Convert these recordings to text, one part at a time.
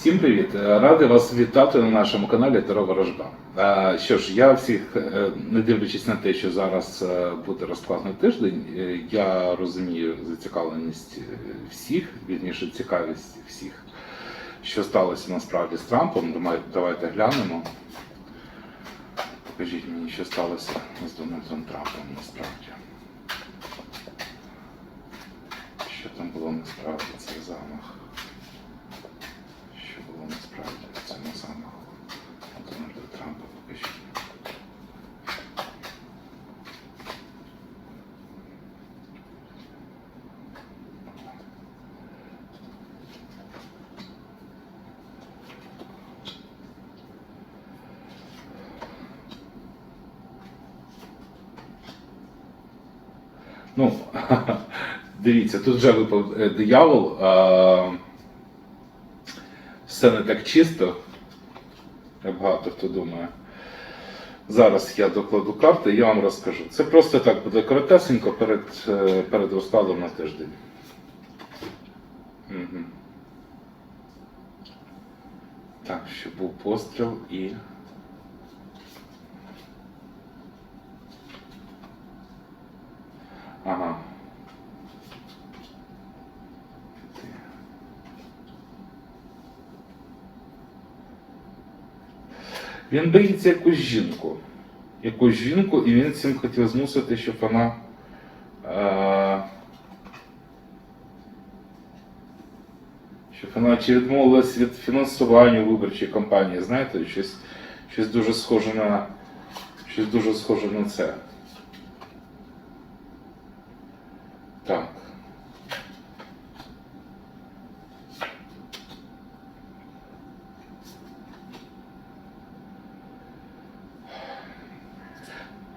Всім привіт! Е, Радий вас вітати на нашому каналі Таро Ворожба. Е, Що ж, я всіх, е, не дивлячись на те, що зараз буде розкладний тиждень, я розумію зацікавленість всіх, вірніше цікавість всіх, що сталося насправді з Трампом. Давайте глянемо. Покажіть мені, що сталося з Дональдом Трампом насправді. Що там було насправді цей замах? Що насправді в цьому замаху Дональда Трампа покажіть. Ну, дивіться, тут вже випав е, диявол. Все не так чисто, як багато хто думає. Зараз я докладу карти і я вам розкажу. Це просто так буде коротесенько перед, е, перед розкладом на тиждень. Угу. Так, що був постріл і. Він боїться якусь жінку. Якусь жінку, і він цим хотів змусити, щоб вона. Е, щоб вона чи відмовилась від фінансування виборчої кампанії. Знаєте, щось, щось дуже схоже на. Щось дуже схоже на це. Так.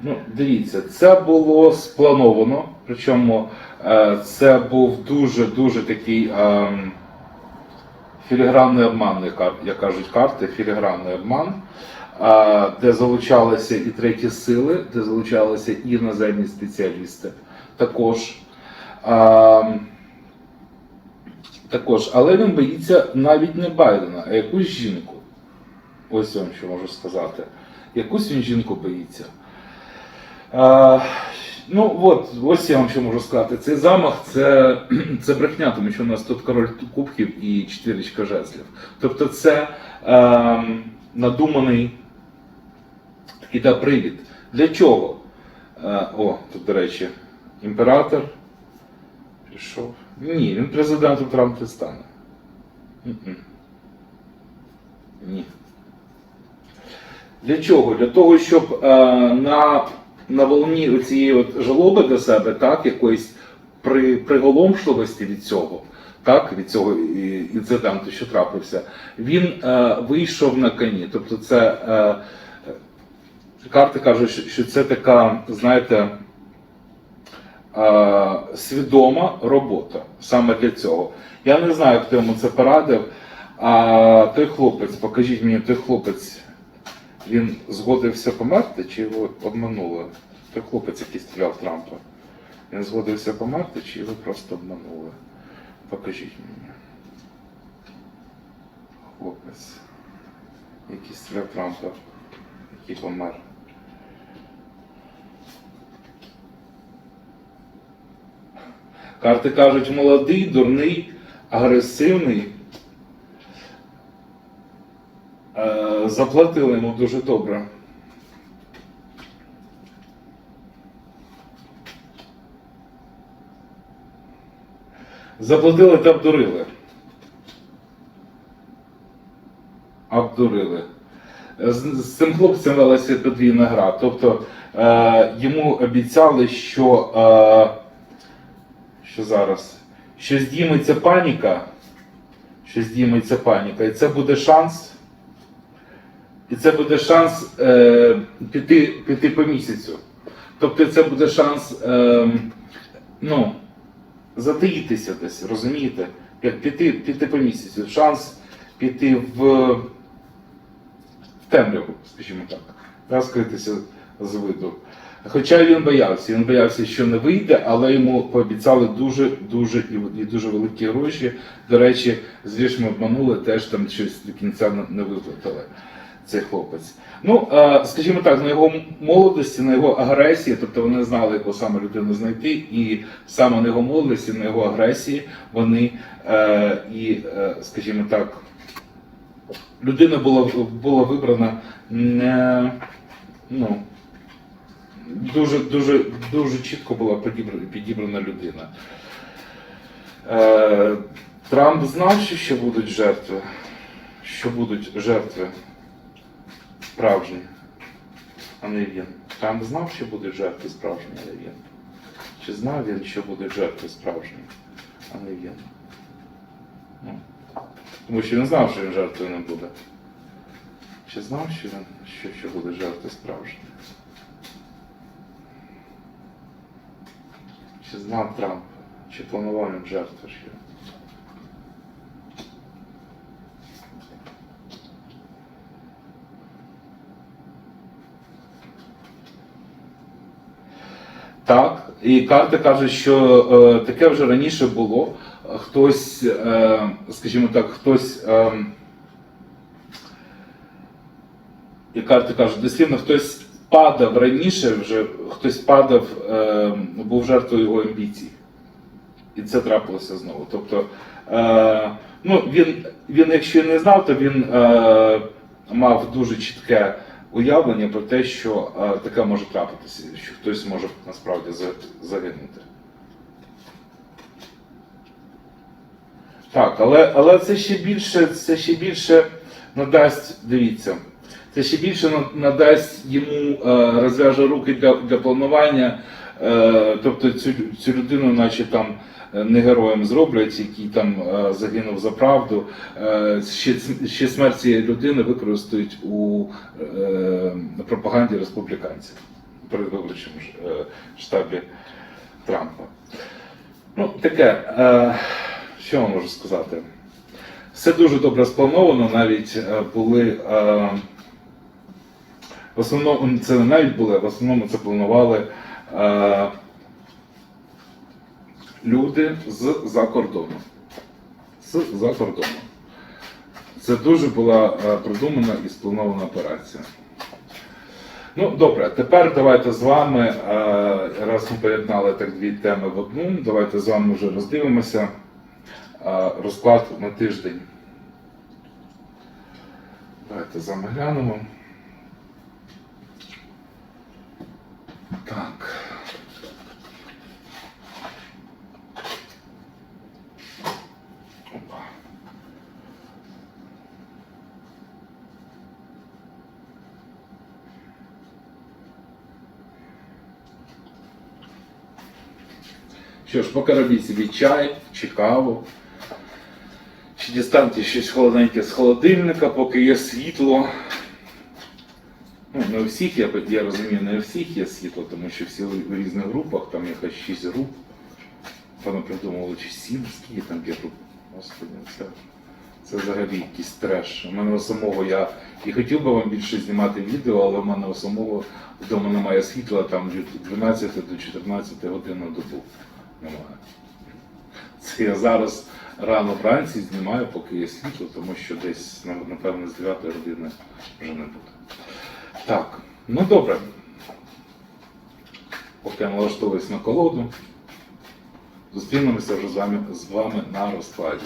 Ну, дивіться, це було сплановано, причому е, це був дуже-дуже такий ем, філігранний обман, як кажуть карти, філігранний обман, е, де залучалися і треті сили, де залучалися і іноземні спеціалісти також. Ем, також, але він боїться навіть не Байдена, а якусь жінку. Ось вам що можу сказати. Якусь він жінку боїться. Ну от, ось я вам що можу сказати. Цей замах це, це брехня, тому що у нас тут король кубків і чотирічка жезлів. Тобто це е, надуманий такий да, привід. Для чого? Е, о, тут, до речі, імператор пішов. Ні, він президентом Трамп не стане. Ні. Для чого? Для того, щоб е, на, на волні цієї от жалоби до себе, так, якоїсь при, приголомшливості від цього, так, від цього інциденту, що трапився, він е, вийшов на коні. Тобто це е, карти кажуть, що це така, знаєте, е, свідома робота саме для цього. Я не знаю, хто йому це порадив. А той хлопець, покажіть мені, той хлопець, він згодився померти чи його обманули? Той хлопець, який стріляв Трампа. Він згодився померти чи його просто обманули? Покажіть мені. Хлопець, який стріляв Трампа, який помер. Карти кажуть, молодий, дурний, агресивний. Е, Заплатили йому дуже добре. Заплатили та обдурили. Обдурили. З, з цим хлопцем велася подвійна гра. Тобто е, йому обіцяли, що, е, що зараз, що здійметься паніка, що здійметься паніка, і це буде шанс. І це буде шанс е, піти, піти по місяцю. Тобто це буде шанс е, ну, затаїтися десь, розумієте? Як піти, піти по місяцю. Шанс піти в, в темряву, скажімо так, розкритися з виду. Хоча він боявся, він боявся, що не вийде, але йому пообіцяли дуже дуже і, дуже великі гроші. До речі, з грішми обманули, теж там щось до кінця не виплатили цей хлопець. Ну, е, скажімо так, на його молодості, на його агресії, тобто вони знали, яку саме людину знайти, і саме на його молодості, на його агресії вони е, і, е, скажімо так, людина була, була вибрана не ну, дуже, дуже, дуже чітко була підібрана, підібрана людина. Трамп знав, що будуть жертви, що будуть жертви справжні, а не він. Трамп знав, що будуть жертви справжні, а не він. Чи знав він, що будуть жертви справжні, а не він? Ну, тому що він знав, що він жертвою не буде. Чи знав, що він що, що буде жертви справжні? Чи знав Трамп? Чи планував він жертви ще? Так, і карти кажуть, що е, таке вже раніше було. Хтось, е, скажімо так, хтось. Е, і карти кажуть, дослівно хтось падав раніше, вже хтось падав, е, був жертвою його амбіцій. І це трапилося знову. Тобто, е, ну, він, він, якщо не знав, то він е, мав дуже чітке уявлення про те, що е, таке може трапитися, що хтось може насправді загинути. Так, але, але це ще більше, це ще більше надасть, дивіться, це ще більше надасть йому, е, розв'яже руки для, для планування. Е, тобто цю, цю людину, наче там е, не героєм зроблять, який там е, загинув за правду. Ще, ще смерть цієї людини використають у пропаганді республіканців ж- е, штабі Трампа. Ну, таке, що я можу сказати? Все дуже добре сплановано, навіть були. В основному це не навіть були, в основному це планували люди з-за кордону. З-за кордону. Це дуже була е, продумана і спланована операція. Ну, добре, тепер давайте з вами, е, раз ми поєднали так дві теми в одну, давайте з вами вже роздивимося е, розклад на тиждень. Давайте з вами глянемо. Так. Що ж, поки робіть собі чай чи каву. Чи дістаньте щось холодненьке з холодильника, поки є світло. Ну, не у всіх, я, я розумію, не у всіх є світло, тому що всі в різних групах, там якось 6 груп. Певно придумали чи 7, скільки там є груп. Господи, це, це взагалі якийсь треш. У мене у самого я і хотів би вам більше знімати відео, але в мене у самого вдома немає світла там від 12 до 14 годин на добу. Немає. Це я зараз рано вранці знімаю, поки є світло, тому що десь, напевно, з 9 години вже не буде. Так, ну добре. Поки налаштовуюсь на колоду, зустрінемося вже з вами, з вами на розкладі.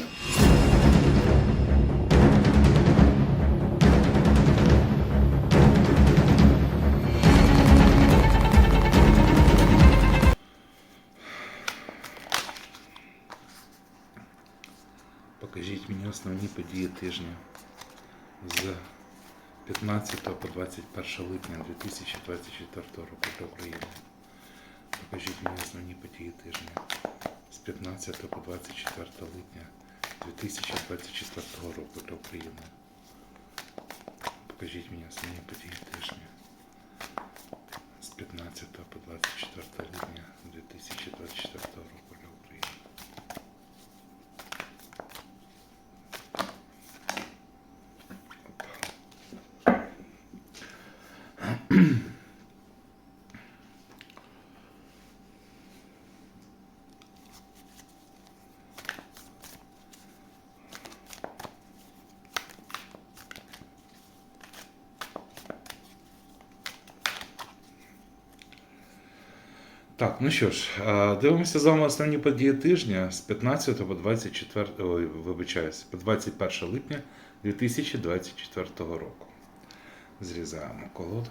Покажіть мені основні події тижня з 15 по 21 липня 2024 року для України. Покажіть мені основні події тижня з 15 по 24 липня 2024 року для України. Покажіть мені основні події тижня з 15 по 24 липня 2024 року для України. Так, ну що ж, е, дивимося з вами основні події тижня з 15 по 24, ой, вибачаюсь, по 21 липня 2024 року. Зрізаємо колоду.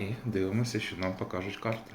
І дивимося, що нам покажуть карти.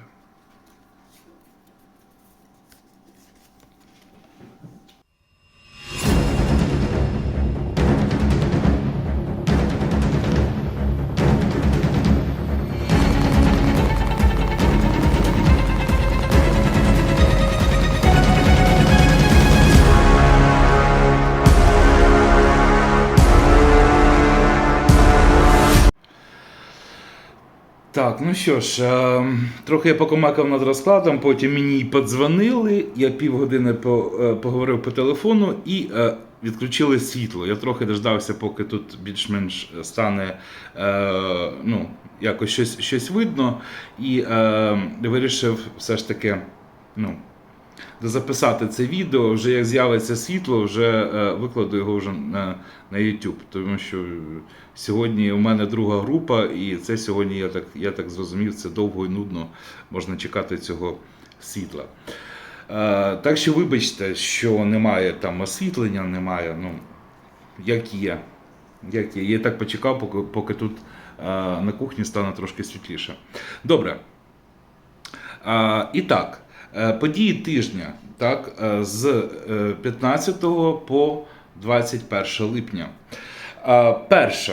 Так, ну що ж, е, трохи я покомакав над розкладом, потім мені подзвонили, я півгодини по, е, поговорив по телефону і е, відключили світло. Я трохи дождався, поки тут більш-менш стане е, ну, якось щось, щось видно, і е, вирішив все ж таки. ну, записати це відео, вже як з'явиться світло, вже е, викладу його вже на, на YouTube. Тому що сьогодні у мене друга група, і це сьогодні, я так, я так зрозумів, це довго і нудно можна чекати цього світла. Е, так що вибачте, що немає там освітлення, немає, ну, як є. Як є. Я так почекав, поки, поки тут е, на кухні стане трошки світліше. Добре. Е, і так. Е, Події тижня так, е, з е, 15 по 21 липня. Е, Перше,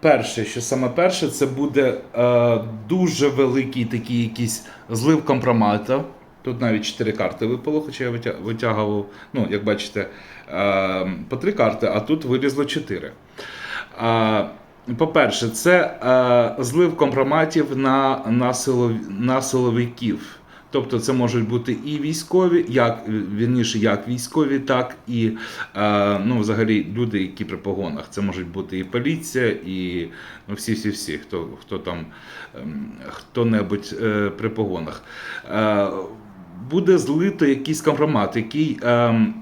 перше, що саме перше, це буде е, дуже великий такий якийсь злив компромата. Тут навіть 4 карти випало, хоча я витягував, ну, як бачите, е, по 3 карти, а тут вилізло 4. Е, По-перше, це е, злив компроматів на, на силовиків. Тобто це можуть бути і військові, як вірніше, як військові, так і е, ну, взагалі люди, які при погонах. Це можуть бути і поліція, і ну, всі, всі, всі, хто, хто там ем, хто-небудь е, при погонах. Е, буде злито якийсь компромат, який. ем,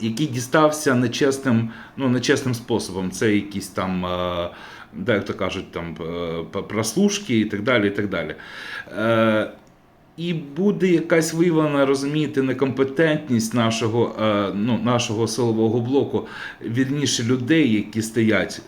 який дістався нечесним, ну, нечесним способом. Це якісь там, е, да, як то кажуть, там е, прослушки і так далі. І так далі. І буде якась виявлена, розумієте, некомпетентність нашого, е, ну, нашого силового блоку, вірніше людей, які стоять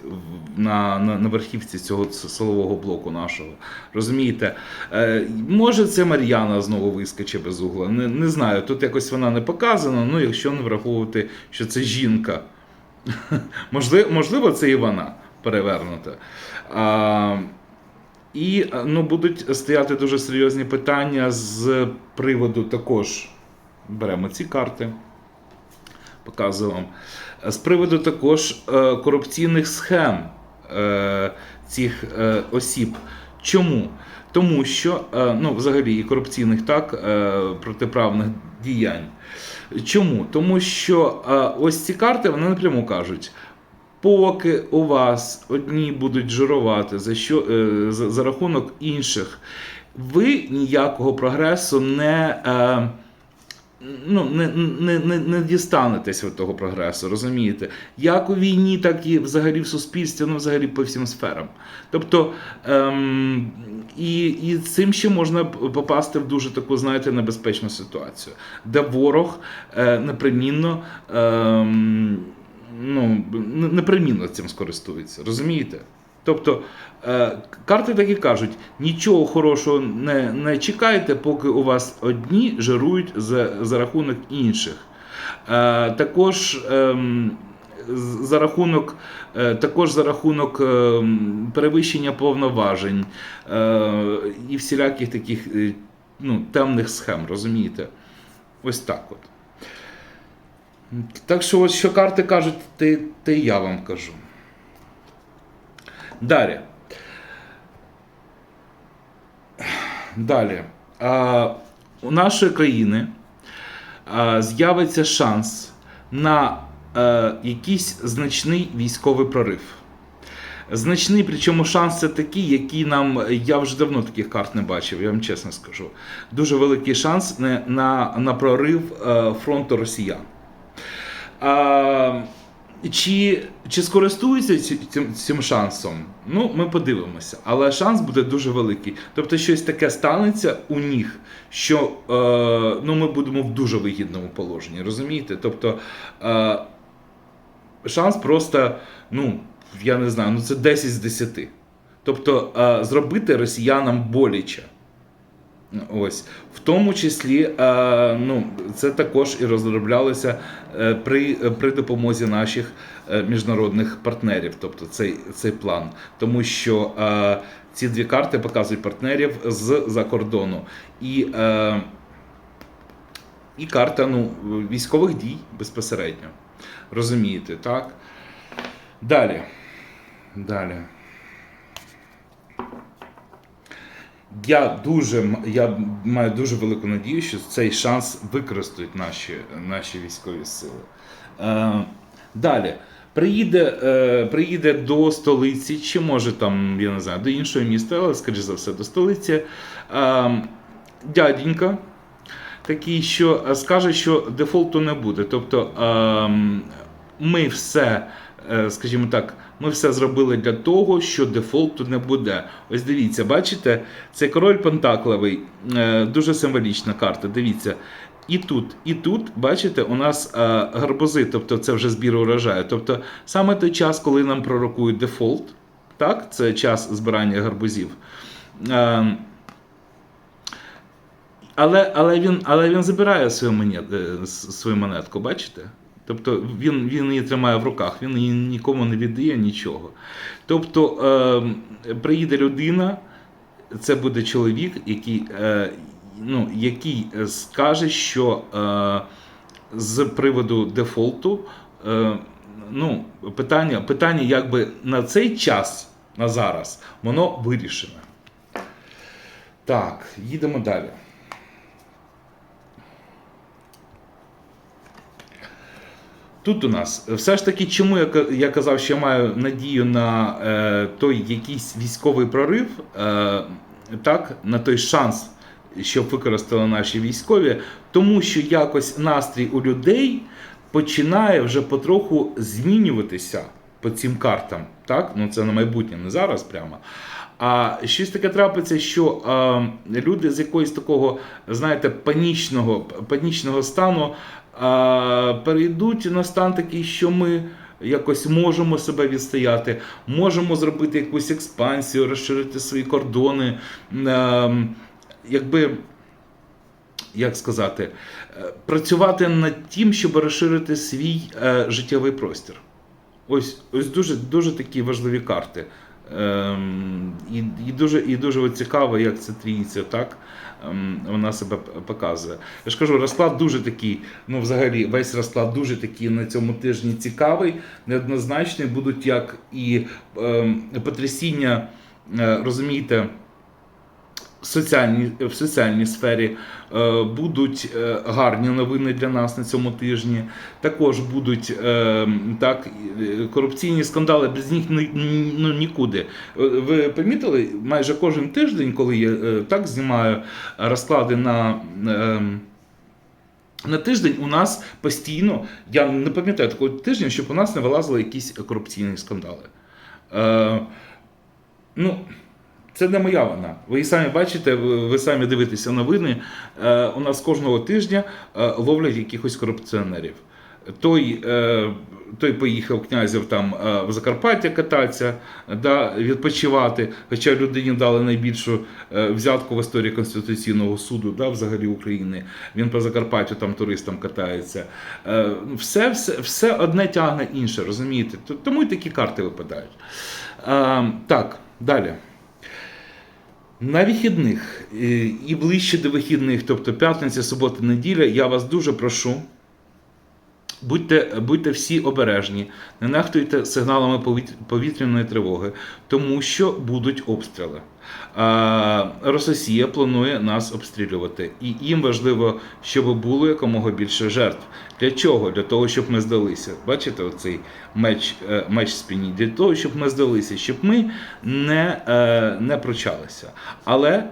на, на, на верхівці цього силового блоку нашого. Розумієте? Е, може, це Мар'яна знову вискочить без угла. Не, не знаю. Тут якось вона не показана, ну якщо не враховувати, що це жінка. Можливо, це і вона перевернута. І е, ну, будуть стояти дуже серйозні питання з приводу також. Беремо ці карти, показую вам. З приводу також е, корупційних схем е, цих осіб. Чому? Тому що, ну, взагалі, і корупційних так, протиправних діянь. Чому? Тому що ось ці карти вони напряму кажуть. Поки у вас одні будуть жирувати за, що, е, за, рахунок інших, ви ніякого прогресу не, е, ну, не, не, не, не дістанетесь від того прогресу, розумієте? Як у війні, так і взагалі в суспільстві, ну взагалі по всім сферам. Тобто, ем, і, і цим ще можна попасти в дуже таку, знаєте, небезпечну ситуацію, де ворог е, непримінно. Ем, ну, непримінно цим скористується, розумієте? Тобто е, карти такі кажуть: нічого хорошого не, не чекайте, поки у вас одні жирують за, за рахунок інших. Е, також. ем, за рахунок, е, також за рахунок перевищення повноважень е, і всіляких таких е, ну, темних схем, розумієте? Ось так от. Так що, ось що карти кажуть, те, те я вам кажу. Далі. Далі. А, у нашої країни а, з'явиться шанс на е, якийсь значний військовий прорив. Значний, причому шанс це такий, який нам. Я вже давно таких карт не бачив, я вам чесно скажу. Дуже великий шанс на, на, на прорив е, фронту росіян. А, Чи, чи скористуються цим, цим шансом? Ну, ми подивимося. Але шанс буде дуже великий. Тобто, щось таке станеться у них, що е, ну, ми будемо в дуже вигідному положенні. Розумієте? Тобто е, шанс просто, ну, я не знаю, ну це 10 з 10. Тобто е, зробити росіянам боляче. Ось, в тому числі, е, ну, це також і розроблялося е, при, при допомозі наших е, міжнародних партнерів, тобто цей, цей план. Тому що ці дві карти показують партнерів з-за кордону. І, і карта ну, військових дій безпосередньо. Розумієте, так? Далі. Далі. Я дуже я маю дуже велику надію, що цей шанс використають наші, наші військові сили. Е, далі. Приїде, е, приїде до столиці, чи може там, я не знаю, до іншого міста, але, скоріш за все, до столиці. Е, дяденька, такий, що е, скаже, що дефолту не буде. Тобто ем, ми все, е, скажімо так, ми все зробили для того, що дефолту не буде. Ось дивіться, бачите, цей король Пентакловий, е, дуже символічна карта. Дивіться. І тут, і тут, бачите, у нас е, гарбузи, тобто це вже збір урожаю. Тобто саме той час, коли нам пророкують дефолт, так, це час збирання гарбузів. Е, але, але, він, але він забирає свою, монет, е, свою монетку, бачите? Тобто він, він її тримає в руках, він її нікому не віддає нічого. Тобто е, приїде людина, це буде чоловік, який, е, ну, який скаже, що е, з приводу дефолту е, ну, питання, питання якби на цей час, на зараз, воно вирішене. Так, їдемо далі. Тут у нас все ж таки, чому я, я казав, що я маю надію на е, той якийсь військовий прорив, е, так, на той шанс, щоб використали наші військові, тому що якось настрій у людей починає вже потроху змінюватися по цим картам. Так? Ну, це на майбутнє, не зараз прямо. А щось таке трапиться, що е, люди з якогось такого, знаєте, панічного, панічного стану перейдуть на стан такий, що ми якось можемо себе відстояти, можемо зробити якусь експансію, розширити свої кордони. Якби як сказати, е, працювати над тим, щоб розширити свій е, життєвий простір. Ось, ось дуже, дуже такі важливі карти. Ем, і, і дуже, і дуже цікаво, як це трійця, так? Ем, вона себе показує. Я ж кажу, розклад дуже такий, ну взагалі, весь розклад дуже такий на цьому тижні цікавий, неоднозначний. Будуть як і ем, потрясіння, е, розумієте, соціальній, в соціальній сфері е, будуть е, гарні новини для нас на цьому тижні. Також будуть е, так, корупційні скандали, без них ну, нікуди. Ви помітили, майже кожен тиждень, коли я так знімаю розклади на. На тиждень у нас постійно, я не пам'ятаю такого тижня, щоб у нас не вилазили якісь корупційні скандали. Е, ну, це не моя вина. Ви самі бачите, ви самі дивитеся новини. Е, у нас кожного тижня е, ловлять якихось корупціонерів. Той, е, той поїхав князів там в Закарпаття кататися, да, відпочивати, хоча людині дали найбільшу взятку в історії Конституційного суду да, взагалі України. Він по Закарпаттю там туристам катається. Все, все, все одне тягне інше, розумієте? Тому й такі карти випадають. Так, далі. На вихідних е, і ближче до вихідних, тобто п'ятниця, субота, неділя, я вас дуже прошу. Будьте, будьте всі обережні, не нехтуйте сигналами повіт- повітряної тривоги, тому що будуть обстріли. А, Рососія планує нас обстрілювати, і їм важливо, щоб було якомога більше жертв. Для чого? Для того, щоб ми здалися. Бачите, оцей меч, е, меч в спині. Для того, щоб ми здалися, щоб ми не, е, не прочалися. Але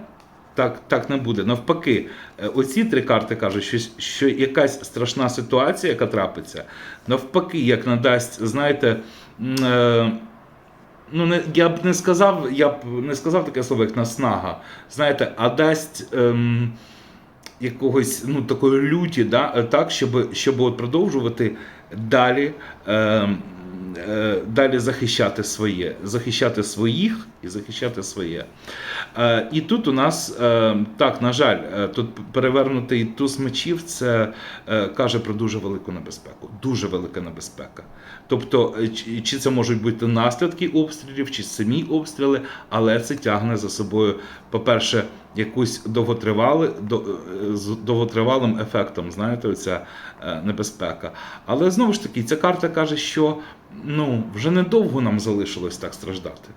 Так, так не буде. Навпаки, е, оці три карти кажуть, що, що якась страшна ситуація, яка трапиться, навпаки, як надасть, знаєте, е, ну не я б не сказав, я б не сказав таке слово, як наснага, знаєте, а дасть. Ем, якогось ну такої люті, да, е, так, щоб, щоб от продовжувати далі, е, е, далі захищати своє, захищати своїх і захищати своє. Е, і тут у нас е, так, на жаль, е, тут перевернутий туз мечів, це каже про дуже велику небезпеку. Дуже велика небезпека. Тобто, чи- це можуть бути наслідки обстрілів, чи самі обстріли, але це тягне за собою, по-перше, якусь довготривали, до, з довготривалим ефектом, знаєте, оця небезпека. Але знову ж таки, ця карта каже, що ну, вже недовго нам залишилось так страждати.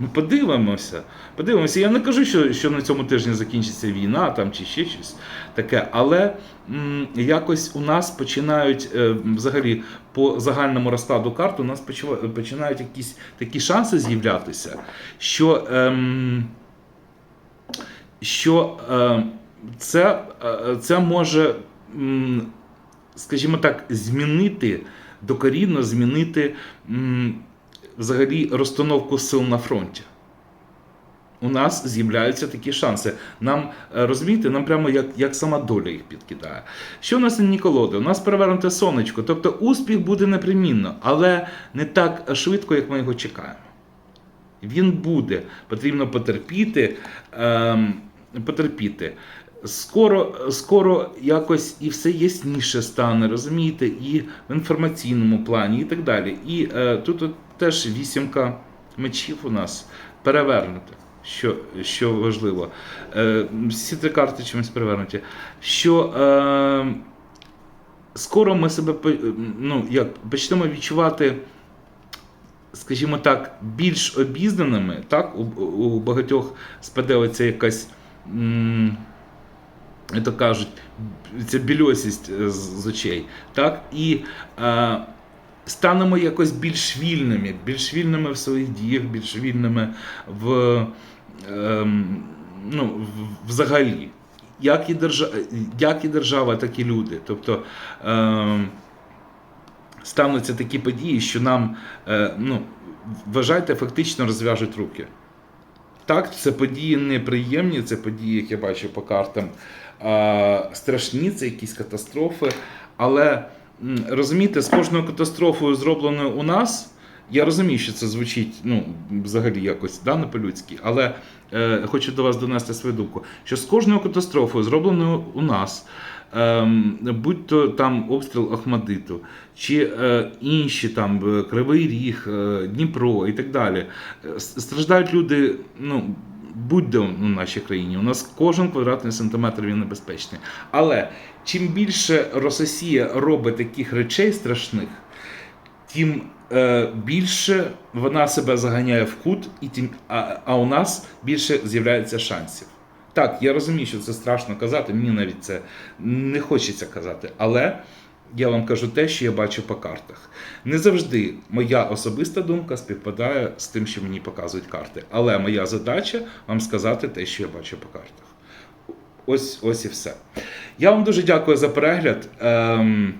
Ми подивимося. Подивимося. Я не кажу, що, що на цьому тижні закінчиться війна там чи ще щось таке, але м, якось у нас починають е, взагалі по загальному розкладу карт у нас починають якісь такі шанси з'являтися, що, ем, що е, це, е, це може, м, скажімо так, змінити докорінно змінити м, взагалі розстановку сил на фронті. У нас з'являються такі шанси. Нам е, розумієте, нам прямо як, як сама доля їх підкидає. Що у нас на Ніколоди? У нас перевернуте сонечко. Тобто успіх буде непримінно, але не так швидко, як ми його чекаємо. Він буде. Потрібно потерпіти. Ем, потерпіти. Скоро, скоро якось і все ясніше стане, розумієте, і в інформаційному плані, і так далі. І е, тут от теж вісімка мечів у нас перевернута, що, що важливо. Е, всі три карти чимось перевернуті. Що е, скоро ми себе ну, як, почнемо відчувати скажімо так, більш обізнаними, так, у, у багатьох спаде оця якась, м, то кажуть, ця більосість е, з, очей, так, і е, станемо якось більш вільними, більш вільними в своїх діях, більш вільними в, ем, ну, взагалі. Як і, держава, як і держава, так і люди. Тобто ем, стануться такі події, що нам, е, ну, вважайте, фактично розв'яжуть руки. Так, це події неприємні, це події, як я бачу по картам, е, страшні, це якісь катастрофи. Але розумієте, з кожною катастрофою, зробленою у нас, я розумію, що це звучить ну, взагалі якось да, не по-людськи, але е, хочу до вас донести свою думку, що з кожною катастрофою, зробленою у нас, ем, будь то там обстріл Ахмадиту, чи е, інші там е, Кривий Ріг, е, Дніпро і так далі, е, страждають люди, ну. Будь-де у нашій країні. У нас кожен квадратний сантиметр він небезпечний. Але чим більше Рососія робить таких речей страшних, тим е, більше вона себе заганяє в кут, і тим, а, а у нас більше з'являється шансів. Так, я розумію, що це страшно казати, мені навіть це не хочеться казати, але я вам кажу те, що я бачу по картах. Не завжди моя особиста думка співпадає з тим, що мені показують карти. Але моя задача вам сказати те, що я бачу по картах. Ось, ось і все. Я вам дуже дякую за перегляд. Ем,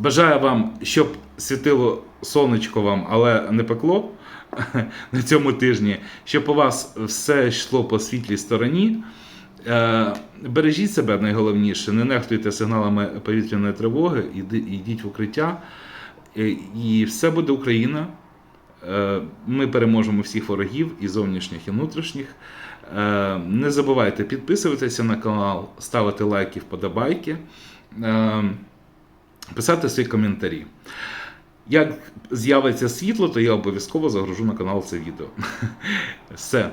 Бажаю вам, щоб світило сонечко вам, але не пекло на цьому тижні, щоб у вас все йшло по світлій стороні. Е, Бережіть себе найголовніше, не нехтуйте сигналами повітряної тривоги, йдіть в укриття. Е, І все буде Україна. Е, Ми переможемо всіх ворогів, і зовнішніх, і внутрішніх. Не забувайте підписуватися на канал, ставити лайки, вподобайки, писати свої коментарі. Як з'явиться світло, то я обов'язково загружу на канал це відео. Все.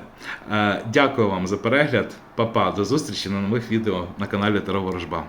Е, Дякую вам за перегляд. Па-па. До зустрічі на нових відео на каналі Таро Ворожба.